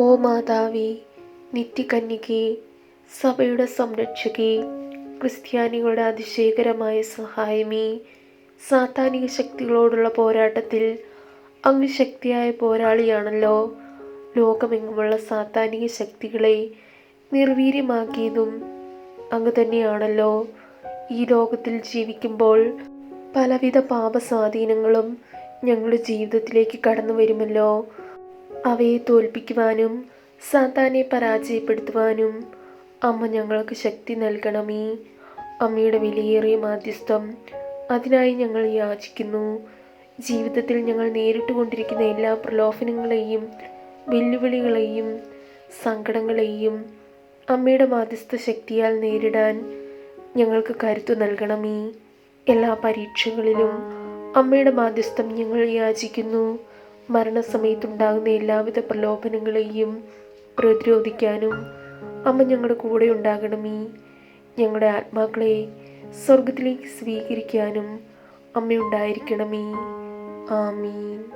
ഓ മാതാവി നിത്യകന്യകെ സഭയുടെ സംരക്ഷകെ ക്രിസ്ത്യാനികളുടെ അതിശയകരമായ സഹായമേ സാത്താനിക ശക്തികളോടുള്ള പോരാട്ടത്തിൽ അങ്ങ് ശക്തിയായ പോരാളിയാണല്ലോ. ലോകമെങ്ങുമുള്ള സാത്താനിക ശക്തികളെ നിർവീര്യമാക്കിയതും അങ്ങ് തന്നെയാണല്ലോ. ഈ ലോകത്തിൽ ജീവിക്കുമ്പോൾ പലവിധ പാപസ്വാധീനങ്ങളും ഞങ്ങളുടെ ജീവിതത്തിലേക്ക് കടന്നു വരുമല്ലോ അവയെ തോൽപ്പിക്കുവാനും സാത്താനെ പരാജയപ്പെടുത്തുവാനും അമ്മ ഞങ്ങൾക്ക് ശക്തി നൽകണമേ. അമ്മയുടെ വിലയേറിയ മാധ്യസ്ഥം അതിനായി ഞങ്ങൾ യാചിക്കുന്നു. ജീവിതത്തിൽ ഞങ്ങൾ നേരിട്ട് കൊണ്ടിരിക്കുന്ന എല്ലാ പ്രലോഭനങ്ങളെയും വെല്ലുവിളികളെയും സങ്കടങ്ങളെയും അമ്മയുടെ മാധ്യസ്ഥ ശക്തിയാൽ നേരിടാൻ ഞങ്ങൾക്ക് കരുത്തു നൽകണമേ. എല്ലാ പരീക്ഷകളിലും അമ്മയുടെ മാധ്യസ്ഥം ഞങ്ങൾ യാചിക്കുന്നു. മരണസമയത്തുണ്ടാകുന്ന എല്ലാവിധ പ്രലോഭനങ്ങളെയും പ്രതിരോധിക്കാനും അമ്മ ഞങ്ങളുടെ കൂടെ ഉണ്ടാകണമേ. ഞങ്ങളുടെ ആത്മാക്കളെ സ്വർഗത്തിലേക്ക് സ്വീകരിക്കാനും അമ്മയുണ്ടായിരിക്കണമേ. ആമീൻ.